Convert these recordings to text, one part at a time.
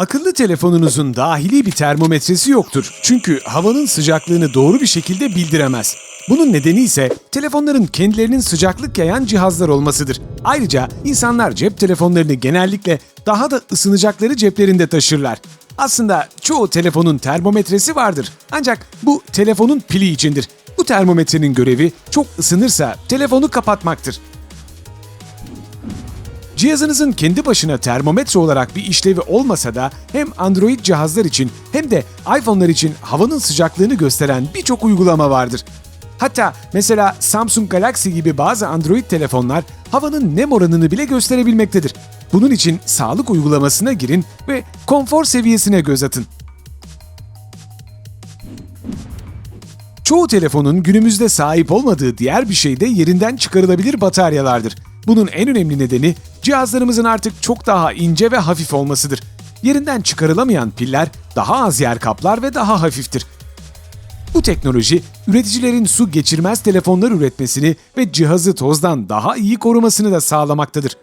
Akıllı telefonunuzun dahili bir termometresi yoktur. Çünkü havanın sıcaklığını doğru bir şekilde bildiremez. Bunun nedeni ise telefonların kendilerinin sıcaklık yayan cihazlar olmasıdır. Ayrıca insanlar cep telefonlarını genellikle daha da ısınacakları ceplerinde taşırlar. Aslında çoğu telefonun termometresi vardır. Ancak bu telefonun pili içindir. Bu termometrenin görevi çok ısınırsa telefonu kapatmaktır. Cihazınızın kendi başına termometre olarak bir işlevi olmasa da hem Android cihazlar için hem de iPhone'lar için havanın sıcaklığını gösteren birçok uygulama vardır. Hatta mesela Samsung Galaxy gibi bazı Android telefonlar havanın nem oranını bile gösterebilmektedir. Bunun için sağlık uygulamasına girin ve konfor seviyesine göz atın. Çoğu telefonun günümüzde sahip olmadığı diğer bir şey de yerinden çıkarılabilir bataryalardır. Bunun en önemli nedeni cihazlarımızın artık çok daha ince ve hafif olmasıdır. Yerinden çıkarılamayan piller daha az yer kaplar ve daha hafiftir. Bu teknoloji, üreticilerin su geçirmez telefonlar üretmesini ve cihazı tozdan daha iyi korumasını da sağlamaktadır.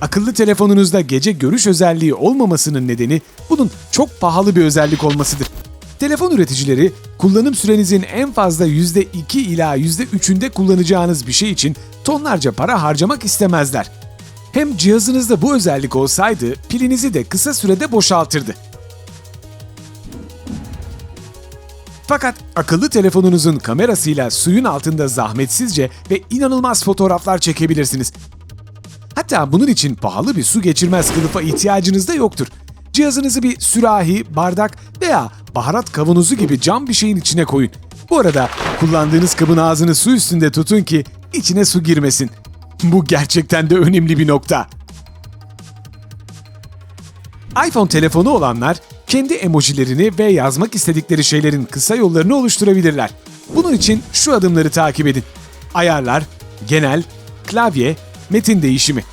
Akıllı telefonunuzda gece görüş özelliği olmamasının nedeni bunun çok pahalı bir özellik olmasıdır. Telefon üreticileri kullanım sürenizin en fazla %2 ila %3'ünde kullanacağınız bir şey için tonlarca para harcamak istemezler. Hem cihazınızda bu özellik olsaydı pilinizi de kısa sürede boşaltırdı. Fakat akıllı telefonunuzun kamerasıyla suyun altında zahmetsizce ve inanılmaz fotoğraflar çekebilirsiniz. Hatta bunun için pahalı bir su geçirmez kılıfa ihtiyacınız da yoktur. Cihazınızı bir sürahi, bardak veya baharat kavanozu gibi cam bir şeyin içine koyun. Bu arada kullandığınız kabın ağzını su üstünde tutun ki içine su girmesin. Bu gerçekten de önemli bir nokta. iPhone telefonu olanlar kendi emojilerini ve yazmak istedikleri şeylerin kısa yollarını oluşturabilirler. Bunun için şu adımları takip edin. Ayarlar, genel, klavye, metin değişimi.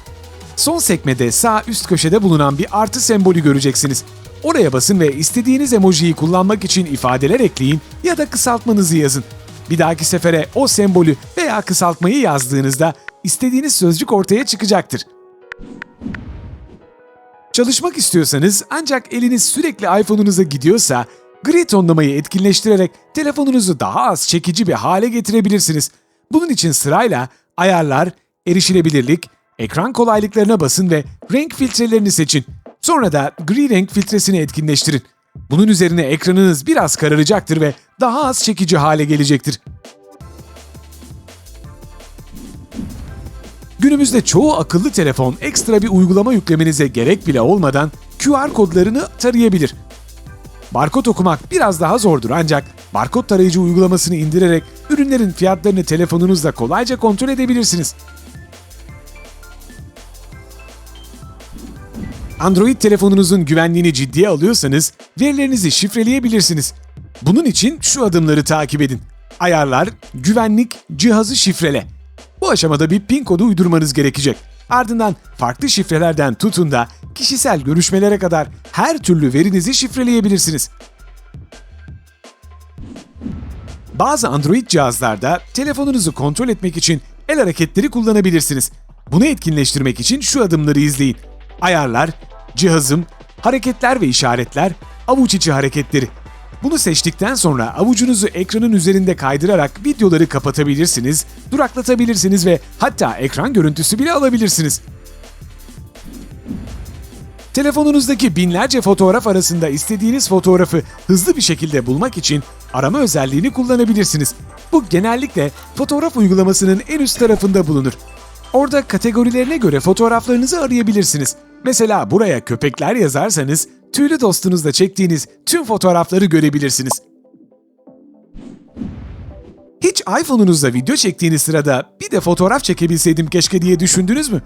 Son sekmede sağ üst köşede bulunan bir artı sembolü göreceksiniz. Oraya basın ve istediğiniz emojiyi kullanmak için ifadeler ekleyin ya da kısaltmanızı yazın. Bir dahaki sefere o sembolü veya kısaltmayı yazdığınızda istediğiniz sözcük ortaya çıkacaktır. Çalışmak istiyorsanız ancak eliniz sürekli iPhone'unuza gidiyorsa gri tonlamayı etkinleştirerek telefonunuzu daha az çekici bir hale getirebilirsiniz. Bunun için sırayla ayarlar, erişilebilirlik, ekran kolaylıklarına basın ve renk filtrelerini seçin. Sonra da gri renk filtresini etkinleştirin. Bunun üzerine ekranınız biraz kararacaktır ve daha az çekici hale gelecektir. Günümüzde çoğu akıllı telefon ekstra bir uygulama yüklemenize gerek bile olmadan QR kodlarını tarayabilir. Barkod okumak biraz daha zordur ancak barkod tarayıcı uygulamasını indirerek ürünlerin fiyatlarını telefonunuzda kolayca kontrol edebilirsiniz. Android telefonunuzun güvenliğini ciddiye alıyorsanız verilerinizi şifreleyebilirsiniz. Bunun için şu adımları takip edin. Ayarlar, güvenlik, cihazı şifrele. Bu aşamada bir PIN kodu uydurmanız gerekecek. Ardından farklı şifrelerden tutun da kişisel görüşmelere kadar her türlü verinizi şifreleyebilirsiniz. Bazı Android cihazlarda telefonunuzu kontrol etmek için el hareketleri kullanabilirsiniz. Bunu etkinleştirmek için şu adımları izleyin. Ayarlar, cihazım, hareketler ve işaretler, avuç içi hareketleri. Bunu seçtikten sonra avucunuzu ekranın üzerinde kaydırarak videoları kapatabilirsiniz, duraklatabilirsiniz ve hatta ekran görüntüsü bile alabilirsiniz. Telefonunuzdaki binlerce fotoğraf arasında istediğiniz fotoğrafı hızlı bir şekilde bulmak için arama özelliğini kullanabilirsiniz. Bu genellikle fotoğraf uygulamasının en üst tarafında bulunur. Orada kategorilerine göre fotoğraflarınızı arayabilirsiniz. Mesela buraya köpekler yazarsanız tüylü dostunuzla çektiğiniz tüm fotoğrafları görebilirsiniz. Hiç iPhone'unuzda video çektiğiniz sırada bir de fotoğraf çekebilseydim keşke diye düşündünüz mü?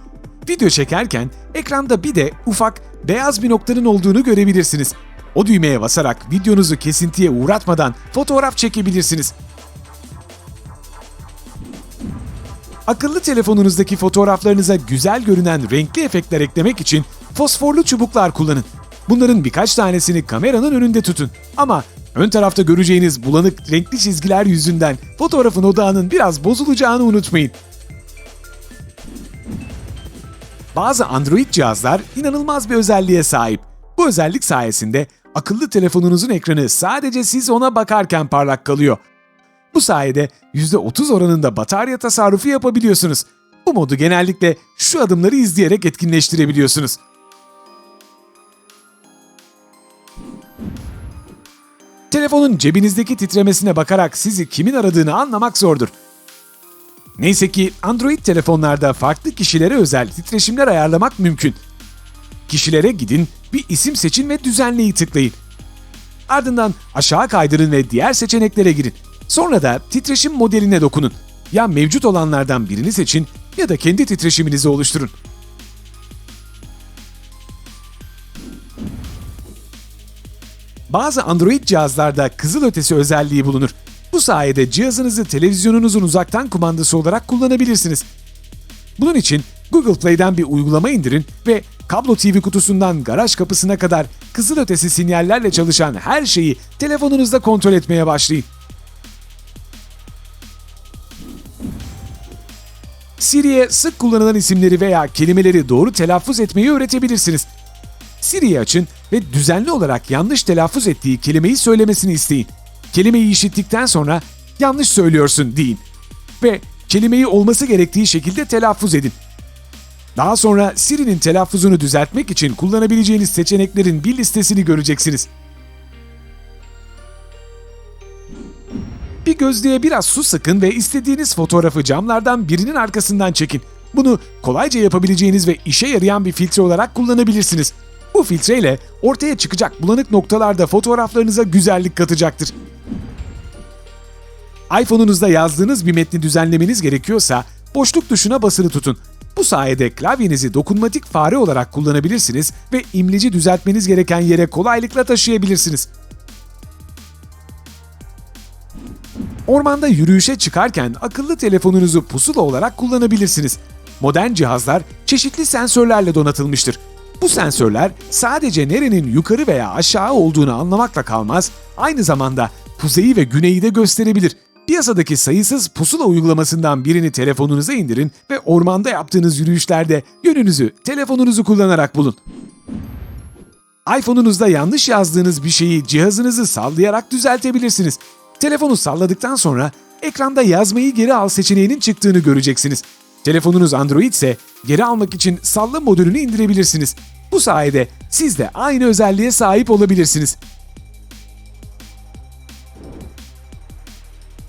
Video çekerken ekranda bir de ufak beyaz bir noktanın olduğunu görebilirsiniz. O düğmeye basarak videonuzu kesintiye uğratmadan fotoğraf çekebilirsiniz. Akıllı telefonunuzdaki fotoğraflarınıza güzel görünen renkli efektler eklemek için fosforlu çubuklar kullanın. Bunların birkaç tanesini kameranın önünde tutun. Ama ön tarafta göreceğiniz bulanık renkli çizgiler yüzünden fotoğrafın odağının biraz bozulacağını unutmayın. Bazı Android cihazlar inanılmaz bir özelliğe sahip. Bu özellik sayesinde akıllı telefonunuzun ekranı sadece siz ona bakarken parlak kalıyor. Bu sayede %30 oranında batarya tasarrufu yapabiliyorsunuz. Bu modu genellikle şu adımları izleyerek etkinleştirebiliyorsunuz. Telefonun cebinizdeki titremesine bakarak sizi kimin aradığını anlamak zordur. Neyse ki Android telefonlarda farklı kişilere özel titreşimler ayarlamak mümkün. Kişilere gidin, bir isim seçin ve düzenleyi tıklayın. Ardından aşağı kaydırın ve diğer seçeneklere girin. Sonra da titreşim modeline dokunun. Ya mevcut olanlardan birini seçin ya da kendi titreşiminizi oluşturun. Bazı Android cihazlarda kızılötesi özelliği bulunur. Bu sayede cihazınızı televizyonunuzun uzaktan kumandası olarak kullanabilirsiniz. Bunun için Google Play'den bir uygulama indirin ve kablo TV kutusundan garaj kapısına kadar kızılötesi sinyallerle çalışan her şeyi telefonunuzda kontrol etmeye başlayın. Siri'ye sık kullanılan isimleri veya kelimeleri doğru telaffuz etmeyi öğretebilirsiniz. Siri'yi açın ve düzenli olarak yanlış telaffuz ettiği kelimeyi söylemesini isteyin. Kelimeyi işittikten sonra yanlış söylüyorsun deyin ve kelimeyi olması gerektiği şekilde telaffuz edin. Daha sonra Siri'nin telaffuzunu düzeltmek için kullanabileceğiniz seçeneklerin bir listesini göreceksiniz. Bir gözlüğe biraz su sıkın ve istediğiniz fotoğrafı camlardan birinin arkasından çekin. Bunu kolayca yapabileceğiniz ve işe yarayan bir filtre olarak kullanabilirsiniz. Bu filtreyle ortaya çıkacak bulanık noktalarda fotoğraflarınıza güzellik katacaktır. iPhone'unuzda yazdığınız bir metni düzenlemeniz gerekiyorsa boşluk tuşuna basılı tutun. Bu sayede klavyenizi dokunmatik fare olarak kullanabilirsiniz ve imleci düzeltmeniz gereken yere kolaylıkla taşıyabilirsiniz. Ormanda yürüyüşe çıkarken akıllı telefonunuzu pusula olarak kullanabilirsiniz. Modern cihazlar çeşitli sensörlerle donatılmıştır. Bu sensörler sadece nerenin yukarı veya aşağı olduğunu anlamakla kalmaz, aynı zamanda kuzeyi ve güneyi de gösterebilir. Piyasadaki sayısız pusula uygulamasından birini telefonunuza indirin ve ormanda yaptığınız yürüyüşlerde yönünüzü telefonunuzu kullanarak bulun. iPhone'unuzda yanlış yazdığınız bir şeyi cihazınızı sallayarak düzeltebilirsiniz. Telefonu salladıktan sonra ekranda yazmayı geri al seçeneğinin çıktığını göreceksiniz. Telefonunuz Android ise geri almak için salla modülünü indirebilirsiniz. Bu sayede siz de aynı özelliğe sahip olabilirsiniz.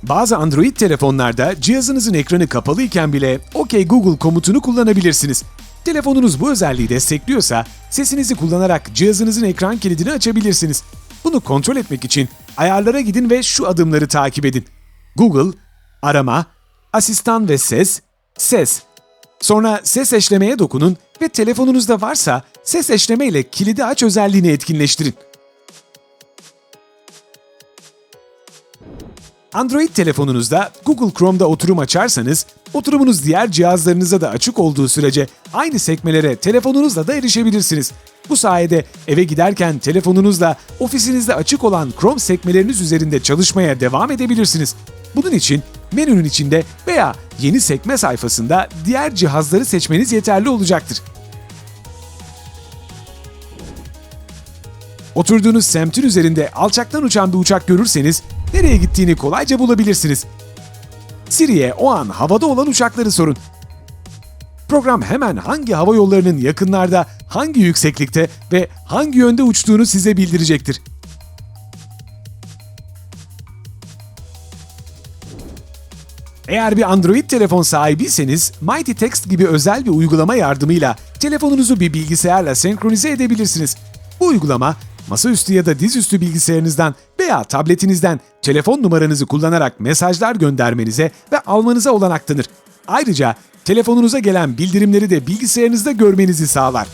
Bazı Android telefonlarda cihazınızın ekranı kapalı iken bile OK Google komutunu kullanabilirsiniz. Telefonunuz bu özelliği destekliyorsa sesinizi kullanarak cihazınızın ekran kilidini açabilirsiniz. Bunu kontrol etmek için ayarlara gidin ve şu adımları takip edin. Google, arama, asistan ve ses, ses. Sonra ses eşlemeye dokunun ve telefonunuzda varsa ses eşleme ile kilidi aç özelliğini etkinleştirin. Android telefonunuzda Google Chrome'da oturum açarsanız, oturumunuz diğer cihazlarınıza da açık olduğu sürece aynı sekmelere telefonunuzla da erişebilirsiniz. Bu sayede eve giderken telefonunuzla ofisinizde açık olan Chrome sekmeleriniz üzerinde çalışmaya devam edebilirsiniz. Bunun için menünün içinde veya yeni sekme sayfasında diğer cihazları seçmeniz yeterli olacaktır. Oturduğunuz semtin üzerinde alçaktan uçan bir uçak görürseniz nereye gittiğini kolayca bulabilirsiniz. Siri'ye o an havada olan uçakları sorun. Program hemen hangi hava yollarının yakınlarda, hangi yükseklikte ve hangi yönde uçtuğunu size bildirecektir. Eğer bir Android telefon sahibiyseniz Mighty Text gibi özel bir uygulama yardımıyla telefonunuzu bir bilgisayarla senkronize edebilirsiniz. Bu uygulama masaüstü ya da dizüstü bilgisayarınızdan veya tabletinizden telefon numaranızı kullanarak mesajlar göndermenize ve almanıza olanak tanır. Ayrıca telefonunuza gelen bildirimleri de bilgisayarınızda görmenizi sağlar.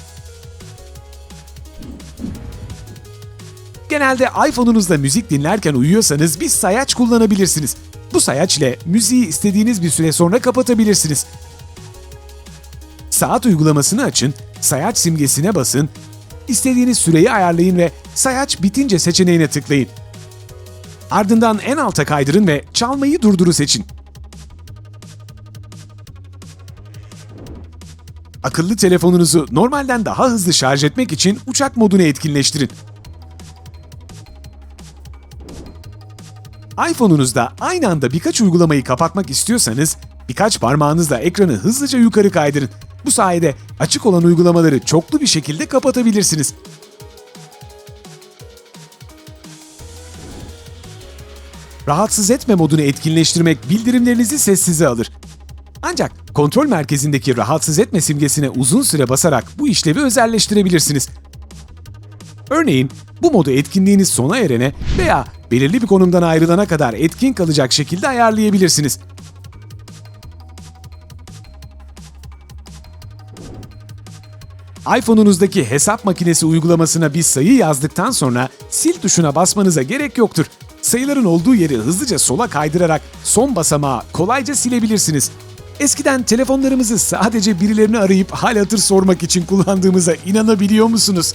Genelde iPhone'unuzda müzik dinlerken uyuyorsanız bir sayaç kullanabilirsiniz. Bu sayaç ile müziği istediğiniz bir süre sonra kapatabilirsiniz. Saat uygulamasını açın, sayaç simgesine basın, istediğiniz süreyi ayarlayın ve sayaç bitince seçeneğine tıklayın. Ardından en alta kaydırın ve çalmayı durduru seçin. Akıllı telefonunuzu normalden daha hızlı şarj etmek için uçak modunu etkinleştirin. iPhone'unuzda aynı anda birkaç uygulamayı kapatmak istiyorsanız birkaç parmağınızla ekranı hızlıca yukarı kaydırın. Bu sayede açık olan uygulamaları çoklu bir şekilde kapatabilirsiniz. Rahatsız etme modunu etkinleştirmek bildirimlerinizi sessize alır. Ancak kontrol merkezindeki rahatsız etme simgesine uzun süre basarak bu işlevi özelleştirebilirsiniz. Örneğin bu modu etkinliğiniz sona erene veya belirli bir konumdan ayrılana kadar etkin kalacak şekilde ayarlayabilirsiniz. iPhone'unuzdaki hesap makinesi uygulamasına bir sayı yazdıktan sonra sil tuşuna basmanıza gerek yoktur. Sayıların olduğu yeri hızlıca sola kaydırarak son basamağı kolayca silebilirsiniz. Eskiden telefonlarımızı sadece birilerini arayıp hal hatır sormak için kullandığımıza inanabiliyor musunuz?